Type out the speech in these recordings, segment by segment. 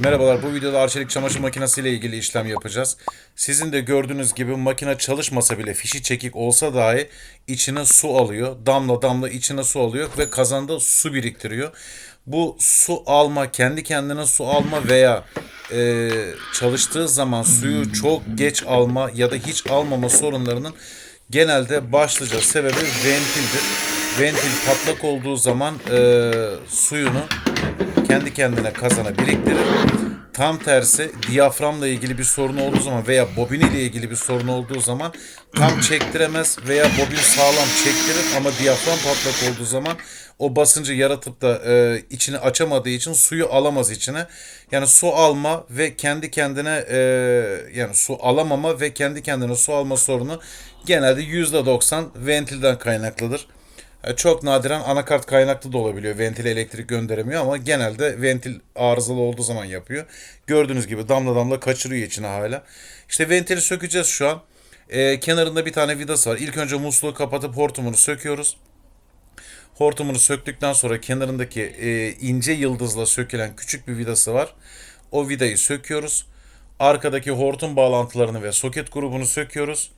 Merhabalar bu videoda arçelik çamaşır makinesi ile ilgili işlem yapacağız. Sizin de gördüğünüz gibi makine çalışmasa bile fişi çekik olsa dahi içine su alıyor. Damla damla içine su alıyor ve kazanda su biriktiriyor. Bu su alma, kendi kendine su alma veya e, çalıştığı zaman suyu çok geç alma ya da hiç almama sorunlarının genelde başlıca sebebi ventildir. Ventil patlak olduğu zaman e, suyunu kendi kendine kazana biriktirir. Tam tersi diyaframla ilgili bir sorun olduğu zaman veya bobin ile ilgili bir sorun olduğu zaman tam çektiremez veya bobin sağlam çektirir ama diyafram patlak olduğu zaman o basıncı yaratıp da e, içini açamadığı için suyu alamaz içine. Yani su alma ve kendi kendine e, yani su alamama ve kendi kendine su alma sorunu genelde %90 ventilden kaynaklıdır. E, Çok nadiren anakart kaynaklı da olabiliyor. Ventil elektrik gönderemiyor ama genelde ventil arızalı olduğu zaman yapıyor. Gördüğünüz gibi damla damla kaçırıyor içine hala. İşte ventili sökeceğiz şu an. E, kenarında bir tane vidası var. İlk önce musluğu kapatıp hortumunu söküyoruz. Hortumunu söktükten sonra kenarındaki e, ince yıldızla sökülen küçük bir vidası var. O vidayı söküyoruz. Arkadaki hortum bağlantılarını ve soket grubunu söküyoruz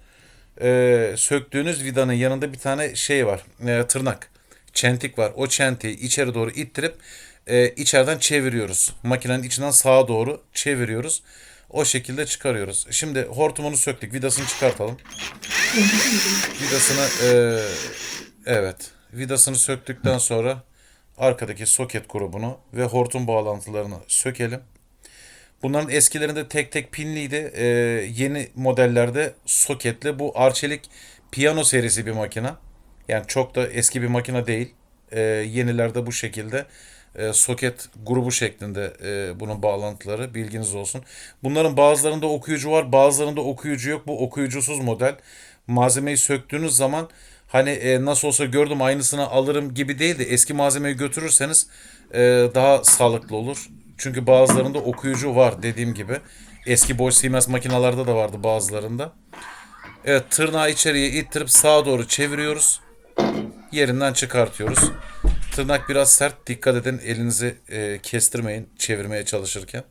e, söktüğünüz vidanın yanında bir tane şey var. e, tırnak. Çentik var. O çentiği içeri doğru ittirip e, içeriden çeviriyoruz. Makinenin içinden sağa doğru çeviriyoruz. O şekilde çıkarıyoruz. Şimdi hortumunu söktük. Vidasını çıkartalım. Vidasını e, evet. Vidasını söktükten sonra arkadaki soket grubunu ve hortum bağlantılarını sökelim. Bunların eskilerinde tek tek pinliydi. Ee, yeni modellerde soketli. Bu Arçelik Piano serisi bir makina. Yani çok da eski bir makina değil. Ee, yenilerde bu şekilde e, soket grubu şeklinde e, bunun bağlantıları bilginiz olsun. Bunların bazılarında okuyucu var, bazılarında okuyucu yok. Bu okuyucusuz model. Malzemeyi söktüğünüz zaman hani e, nasıl olsa gördüm aynısını alırım gibi değil de eski malzemeyi götürürseniz e, daha sağlıklı olur. Çünkü bazılarında okuyucu var dediğim gibi. Eski boş Siemens makinalarda da vardı bazılarında. Evet tırnağı içeriye ittirip sağa doğru çeviriyoruz. Yerinden çıkartıyoruz. Tırnak biraz sert. Dikkat edin elinizi e, kestirmeyin çevirmeye çalışırken.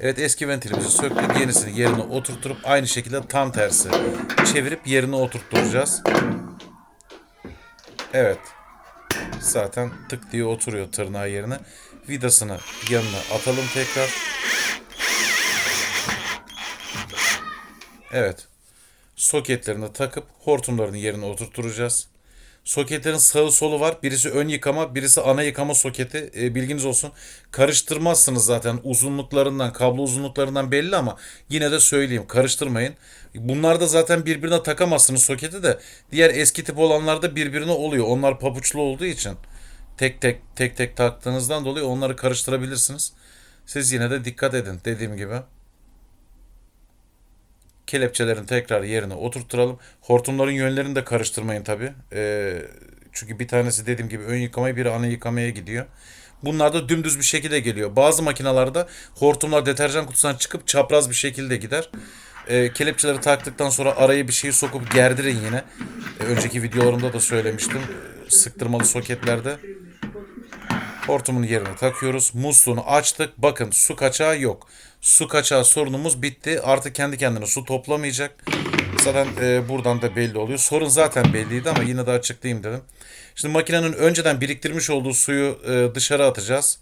Evet eski ventilimizi söktük. Yenisini yerine oturtturup aynı şekilde tam tersi çevirip yerine oturtturacağız. Evet. Zaten tık diye oturuyor tırnağı yerine. Vidasını yanına atalım tekrar. Evet. Soketlerini takıp hortumlarını yerine oturtturacağız. Soketlerin sağı solu var. Birisi ön yıkama, birisi ana yıkama soketi. E, bilginiz olsun. Karıştırmazsınız zaten uzunluklarından, kablo uzunluklarından belli ama yine de söyleyeyim karıştırmayın. Bunlar da zaten birbirine takamazsınız soketi de. Diğer eski tip olanlarda birbirine oluyor. Onlar pabuçlu olduğu için tek tek tek tek taktığınızdan dolayı onları karıştırabilirsiniz. Siz yine de dikkat edin dediğim gibi. Kelepçelerin tekrar yerine oturtturalım. Hortumların yönlerini de karıştırmayın tabi. çünkü bir tanesi dediğim gibi ön yıkamaya biri ana yıkamaya gidiyor. Bunlar da dümdüz bir şekilde geliyor. Bazı makinalarda hortumlar deterjan kutusundan çıkıp çapraz bir şekilde gider. E, kelepçeleri taktıktan sonra araya bir şeyi sokup gerdirin yine. E, önceki videolarımda da söylemiştim. E, Sıktırmalı soketlerde. Hortumun yerine takıyoruz. Musluğunu açtık. Bakın su kaçağı yok. Su kaçağı sorunumuz bitti. Artık kendi kendine su toplamayacak. Zaten e, buradan da belli oluyor. Sorun zaten belliydi ama yine de açıklayayım dedim. Şimdi makinenin önceden biriktirmiş olduğu suyu e, dışarı atacağız.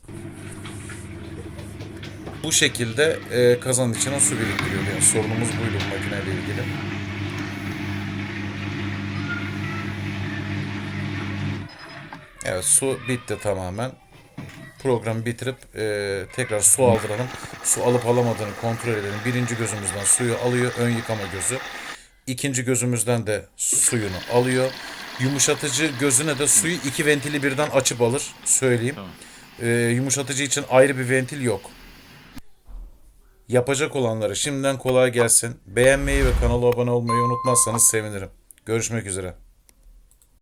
Bu şekilde e, kazanın içine su biriktiriyor. Yani sorunumuz buydu bu makineyle ilgili. Evet su bitti tamamen. Programı bitirip e, tekrar su aldıralım. Su alıp alamadığını kontrol edelim. Birinci gözümüzden suyu alıyor. Ön yıkama gözü. İkinci gözümüzden de suyunu alıyor. Yumuşatıcı gözüne de suyu iki ventili birden açıp alır. Söyleyeyim. E, yumuşatıcı için ayrı bir ventil yok. Yapacak olanlara şimdiden kolay gelsin. Beğenmeyi ve kanala abone olmayı unutmazsanız sevinirim. Görüşmek üzere.